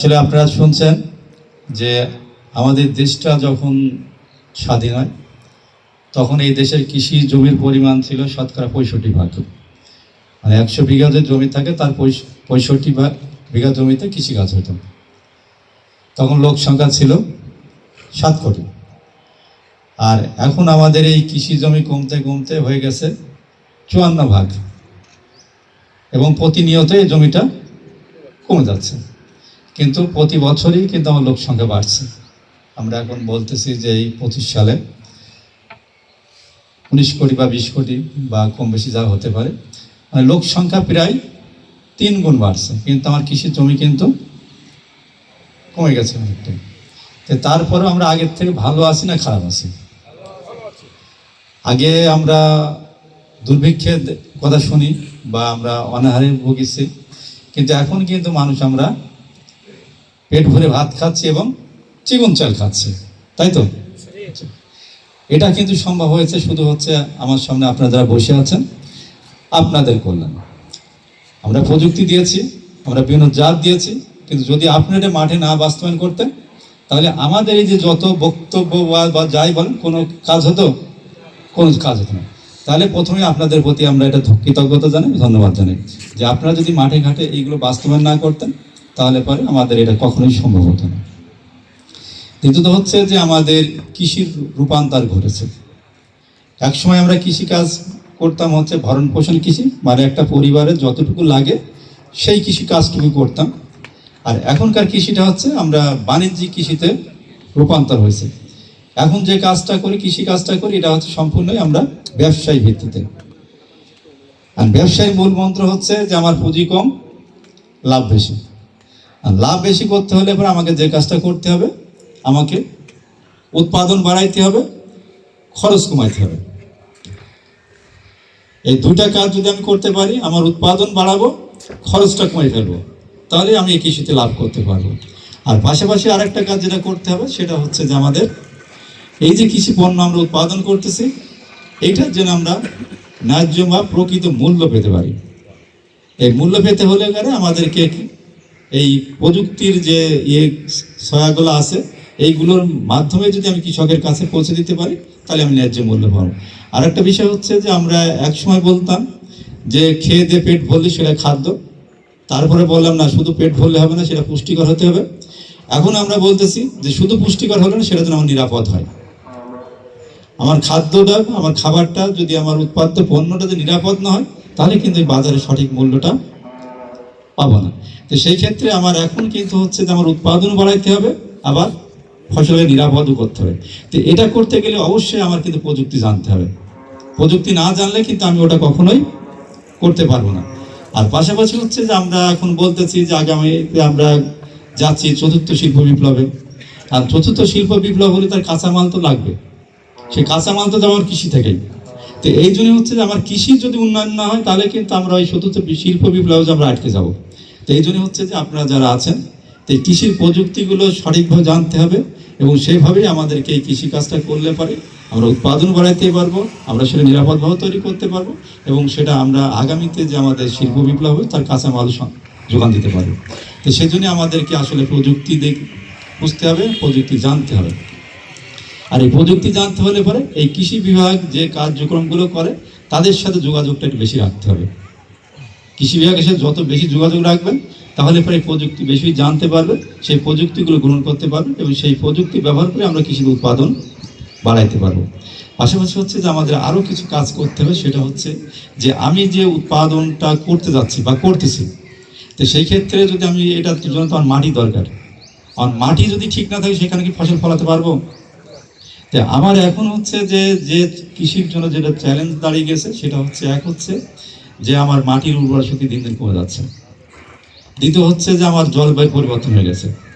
আসলে আপনারা শুনছেন যে আমাদের দেশটা যখন স্বাধীন হয়, তখন এই দেশের কৃষি জমির পরিমাণ ছিল শতকরা পঁয়ষট্টি ভাগ। মানে একশো বিঘা যে জমি থাকে, তার পঁয়ষট্টি ভাগ বিঘা জমিতে কৃষিকাজ হতো। তখন লোক সংখ্যা ছিল সাত কোটি। আর এখন আমাদের এই কৃষি জমি কমতে কমতে হয়ে গেছে চুয়ান্ন ভাগ। এবং প্রতিনিয়ত এই জমিটা কমে যাচ্ছে। কিন্তু প্রতি বছরই কিন্তু আমার লোক সংখ্যা বাড়ছে। আমরা এখন বলতেছি যে এই পঁচিশ সালে উনিশ কোটি বা বিশ কোটি বা কম বেশি যা হতে পারে মানে লোক সংখ্যা প্রায় তিন গুণ বাড়ছে। কিন্তু আমার কৃষি জমি কিন্তু কমে গেছে অনেকটাই। তো তারপরেও আমরা আগের থেকে ভালো আছি না খারাপ আছি? আগে আমরা দুর্ভিক্ষের কথা শুনি বা আমরা অনাহারে ভুগেছি, কিন্তু এখন কিন্তু মানুষ আমরা পেট ভরে ভাত খাচ্ছি এবং চিকন চাল খাচ্ছি। তাই তো? এটা কিন্তু সম্ভব হয়েছে শুধু হচ্ছে আমার সামনে আপনারা যারা বসে আছেন, আপনাদের কল্যাণ। আমরা প্রযুক্তি দিয়েছি, আমরা বিভিন্ন জাত দিয়েছি, কিন্তু যদি আপনি আপনারা মাঠে না বাস্তবায়ন করতেন, তাহলে আমাদের এই যে যত বক্তব্য বা যাই বলেন, কোনো কাজ হতো? কোনো কাজ হতো না। তাহলে প্রথমে আপনাদের প্রতি আমরা এটা কৃতজ্ঞতা জানাই, ধন্যবাদ জানাই। যে আপনারা যদি মাঠে ঘাটে এইগুলো বাস্তবায়ন না করতেন তাহলে পরে আমাদের এটা কখনোই সম্ভব হতো না। দ্বিতীয়ত হচ্ছে যে আমাদের কৃষির রূপান্তর ঘটেছে। একসময় আমরা কৃষিকাজ করতাম হচ্ছে ভরণ পোষণ কৃষি মানে একটা পরিবারের যতটুকু লাগে সেই কৃষি কাজটুকু করতাম। আর এখনকার কৃষিটা হচ্ছে আমরা বাণিজ্যিক কৃষিতে রূপান্তর হয়েছে। এখন যে কাজটা করি, কৃষি কাজটা করি, এটা হচ্ছে সম্পূর্ণই আমরা ব্যবসায়ী ভিত্তিতে। আর ব্যবসায়ীর মূল মন্ত্র হচ্ছে যে আমার পুঁজি কম, লাভ বেশি। লাভ বেশি করতে হলে এবার আমাকে যে কাজটা করতে হবে, আমাকে উৎপাদন বাড়াইতে হবে, খরচ কমাইতে হবে। এই দুটা কাজ যদি আমি করতে পারি, আমার উৎপাদন বাড়াবো, খরচটা কমাই ফেলব, তাহলে আমি এই কৃষিতে লাভ করতে পারব। আর পাশাপাশি আরেকটা কাজ যেটা করতে হবে, সেটা হচ্ছে যে আমাদের এই যে কৃষি পণ্য আমরা উৎপাদন করতেছি, এইটার জন্য আমরা ন্যায্য বা প্রকৃত মূল্য পেতে পারি। এই মূল্য পেতে হলে গেলে আমাদেরকে এই প্রযুক্তির যে ইয়ে সহায়গুলো আছে, এইগুলোর মাধ্যমে যদি আমি কৃষকের কাছে পৌঁছে দিতে পারি, তাহলে আমি ন্যায্য মূল্য পাবো। আর একটা বিষয় হচ্ছে যে, আমরা এক সময় বলতাম যে, খেয়ে দিয়ে পেট ভরলে সেটা খাদ্য। তারপরে বললাম, না, শুধু পেট ভরলে হবে না, সেটা পুষ্টিকর হতে হবে। এখন আমরা বলতেছি যে, শুধু পুষ্টিকর হলে না, সেটা যেন আমার নিরাপদ হয়। আমার খাদ্যটা, আমার খাবারটা যদি আমার উৎপাদ্য পণ্যটা যদি নিরাপদ না হয়, তাহলে কিন্তু বাজারে সঠিক মূল্যটা পাবো না তো সেই ক্ষেত্রে আমার এখন কিন্তু হচ্ছে যে আমার উৎপাদন বাড়াইতে হবে, আবার ফসলের নিরাপদও করতে হবে। তো এটা করতে গেলে অবশ্যই আমার কিন্তু প্রযুক্তি জানতে হবে। প্রযুক্তি না জানলে কিন্তু আমি ওটা কখনোই করতে পারব না। আর পাশাপাশি হচ্ছে যে আমরা এখন বলতেছি যে আগামীতে আমরা যাচ্ছি চতুর্থ শিল্প বিপ্লবে। আর চতুর্থ শিল্প বিপ্লব হলে তার কাঁচামাল তো লাগবে। সেই কাঁচামাল তো যেমন কৃষি থেকেই। তো এই জন্য হচ্ছে যে আমার কৃষির যদি উন্নয়ন না হয়, তাহলে কিন্তু আমরা ওই শুধু শিল্প বিপ্লবে আমরা আটকে যাব। তো এই জন্য হচ্ছে যে আপনারা যারা আছেন, তো এই কৃষির প্রযুক্তিগুলো সঠিকভাবে জানতে হবে এবং সেইভাবেই আমাদেরকে এই কৃষি কাজটা করলে পারে আমরা উৎপাদন বাড়াইতে পারব, আমরা সেটা নিরাপদভাবে তৈরি করতে পারব এবং সেটা আমরা আগামীতে যে আমাদের শিল্প বিপ্লব হবে, তার কাঁচামাল যোগান দিতে পারব। তো সেই জন্য আমাদেরকে আসলে প্রযুক্তি দেখ, বুঝতে হবে, প্রযুক্তি জানতে হবে। আর এই প্রযুক্তি জানতে হলে পরে এই কৃষি বিভাগ যে কার্যক্রমগুলো করে, তাদের সাথে যোগাযোগটা একটু বেশি রাখতে হবে। কৃষি বিভাগের সাথে যত বেশি যোগাযোগ রাখবেন, তাহলে পরে প্রযুক্তি বেশি জানতে পারবে, সেই প্রযুক্তিগুলো গ্রহণ করতে পারবে এবং সেই প্রযুক্তি ব্যবহার করে আমরা কৃষির উৎপাদন বাড়াইতে পারব। পাশাপাশি হচ্ছে যে আমাদের আরও কিছু কাজ করতে হবে, সেটা হচ্ছে যে আমি যে উৎপাদনটা করতে যাচ্ছি বা করতেছি, তো সেই ক্ষেত্রে যদি আমি এটার জন্য তো আমার মাটি দরকার। আমার মাটি যদি ঠিক না থাকে, সেখানে কি ফসল ফলাতে পারব? আমার এখন হচ্ছে যে যে কৃষির জন্য যেটা চ্যালেঞ্জ দাঁড়িয়ে গেছে, সেটা হচ্ছে এক হচ্ছে যে আমার মাটির উর্বর শক্তি দিন দিন কমে যাচ্ছে। দ্বিতীয় হচ্ছে যে আমার জলবায়ু পরিবর্তন হয়ে গেছে।